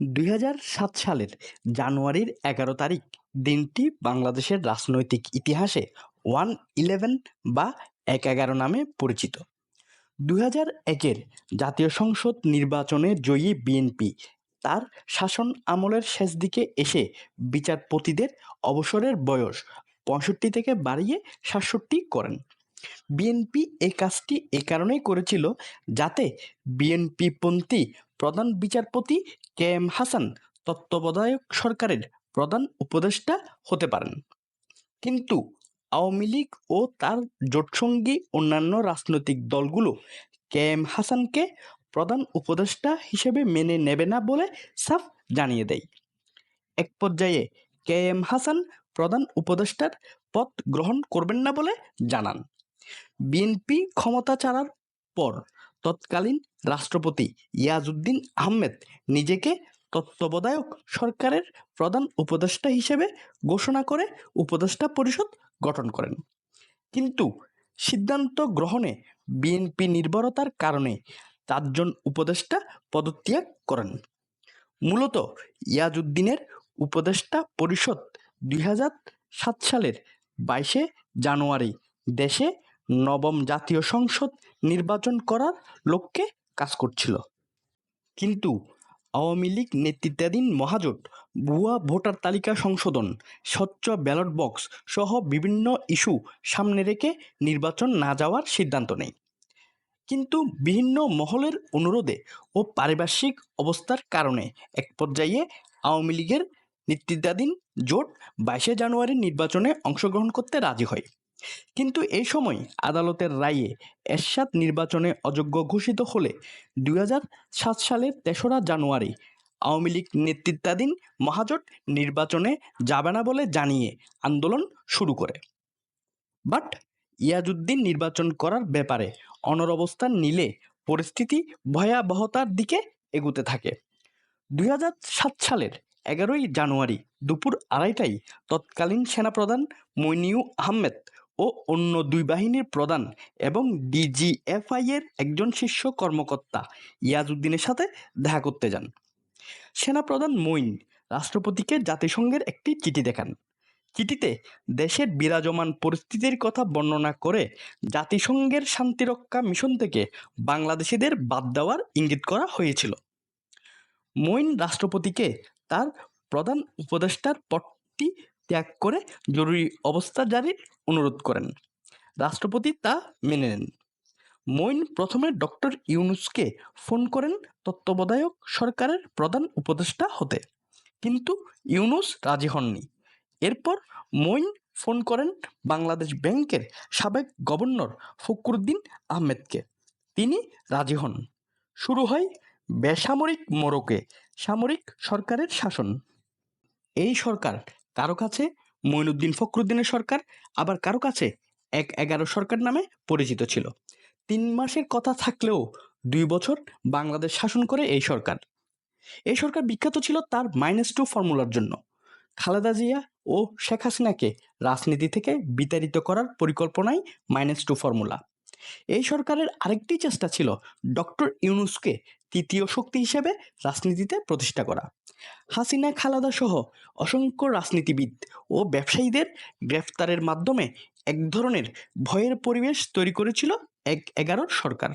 দুই সাত সালের জানুয়ারির এগারো তারিখ দিনটি বাংলাদেশের রাজনৈতিক ইতিহাসে ওয়ান ইলেভেন বা এক এগারো নামে পরিচিত। দুই হাজার একের জাতীয় সংসদ নির্বাচনে জয়ী বিএনপি তার শাসন আমলের শেষ দিকে এসে বিচারপতিদের অবসরের বয়স পঁয়ষট্টি থেকে বাড়িয়ে সাতষট্টি করেন। বিএনপি এ কাজটি এ কারণেই করেছিল যাতে বিএনপিপন্থী প্রধান বিচারপতি কে এম হাসান তত্ত্বাবধায়ক সরকারের প্রধান উপদেষ্টা হতে পারেন। কিন্তু আওয়ামী লীগ ও তার জোটসঙ্গী অন্যান্য রাজনৈতিক দলগুলো কে এম হাসানকে প্রধান উপদেষ্টা হিসেবে মেনে নেবে না বলে সাফ জানিয়ে দেয়। এক পর্যায়ে কে এম হাসান প্রধান উপদেষ্টার পদ গ্রহণ করবেন না বলে জানান। বিএনপি ক্ষমতা ছাড়ার পর তৎকালীন রাষ্ট্রপতি ইয়াজউদ্দিন আহমেদ নিজেকে তত্ত্বাবধায়ক সরকারের প্রধান উপদেষ্টা হিসেবে ঘোষণা করে উপদেষ্টা পরিষদ গঠন করেন। কিন্তু সিদ্ধান্ত গ্রহণে বিএনপি নির্ভরতার কারণে চারজন উপদেষ্টা পদত্যাগ করেন। মূলত ইয়াজউদ্দিনের উপদেষ্টা পরিষদ দুই সাত সালের বাইশে জানুয়ারি দেশে নবম জাতীয় সংসদ নির্বাচন করার লক্ষ্যে কাজ করছিল। কিন্তু আওয়ামী লীগ নেতৃত্বাধীন মহাজোট, ভুয়া ভোটার তালিকা সংশোধন, স্বচ্ছ ব্যালট বক্স সহ বিভিন্ন ইস্যু সামনে রেখে নির্বাচন না যাওয়ার সিদ্ধান্ত নেয় কিন্তু বিভিন্ন মহলের অনুরোধে ও পারিপার্শ্বিক অবস্থার কারণে এক পর্যায়ে আওয়ামী লীগের নেতৃত্বাধীন জোট বাইশে জানুয়ারি নির্বাচনে অংশগ্রহণ করতে রাজি হয়। কিন্তু এই সময় আদালতের রায়ে এরশাদ নির্বাচনে অযোগ্য ঘোষিত হলে দুই সাত সালের তেসরা জানুয়ারি আওয়ামী লীগ নেতৃত্বাধীন মহাজোট নির্বাচনে যাবে না বলে জানিয়ে আন্দোলন শুরু করে। বাট ইয়াজুদ্দিন নির্বাচন করার ব্যাপারে অনরবস্থান নিলে পরিস্থিতি ভয়াবহতার দিকে এগুতে থাকে। দুই সালের এগারোই জানুয়ারি দুপুর আড়াইটায় তৎকালীন সেনাপ্রধান মইনিউ আহমেদ ও অন্য দুই বাহিনীর প্রধান এবং ডিজিএফআই এর একজন শীর্ষ কর্মকর্তা ইয়াজউদ্দিনের সাথে দেখা করতে যান। সেনাপ্রধান মইন রাষ্ট্রপতিকে জাতিসংঘের একটি চিঠি দেখান। চিঠিতে দেশের বিরাজমান পরিস্থিতির কথা বর্ণনা করে জাতিসংঘের শান্তিরক্ষা মিশন থেকে বাংলাদেশিদের বাদ দেওয়ার ইঙ্গিত করা হয়েছিল। মইন রাষ্ট্রপতিকে তার প্রধান উপদেষ্টার পদটি ত্যাগ করে জরুরি অবস্থা জারির অনুরোধ করেন। রাষ্ট্রপতি তা মেনে নেন। মইন প্রথমে ডক্টর ইউনুসকে ফোন করেন তত্ত্বাবধায়ক সরকারের প্রধান উপদেষ্টা হতে। কিন্তু ইউনুস রাজি হননি। এরপর মইন ফোন করেন বাংলাদেশ ব্যাংকের সাবেক গভর্নর ফকরুদ্দিন আহমেদকে। তিনি রাজি হন। শুরু হয় বেসামরিক মোড়কে সামরিক সরকারের শাসন। এই সরকার কারও কাছে মঈনুদ্দিন ফখরুদ্দিনের সরকার, আবার কারও কাছে এক এগারো সরকার নামে পরিচিত ছিল। তিন মাসের কথা থাকলেও দুই বছর বাংলাদেশ শাসন করে এই সরকার। এই সরকার বিখ্যাত ছিল তার মাইনাস টু ফর্মুলার জন্য। খালেদা জিয়া ও শেখ হাসিনাকে রাজনীতি থেকে বিতাড়িত করার পরিকল্পনাই মাইনাস টু ফর্মুলা এই সরকারের আরেকটি চেষ্টা ছিল ডক্টর ইউনুসকে তৃতীয় শক্তি হিসেবে রাজনীতিতে প্রতিষ্ঠা করা। হাসিনা, খালাদা সহ অসংখ্য রাজনীতিবিদ ও ব্যবসায়ীদের গ্রেফতারের মাধ্যমে এক ধরনের ভয়ের পরিবেশ তৈরি করেছিল এক এগারোর সরকার।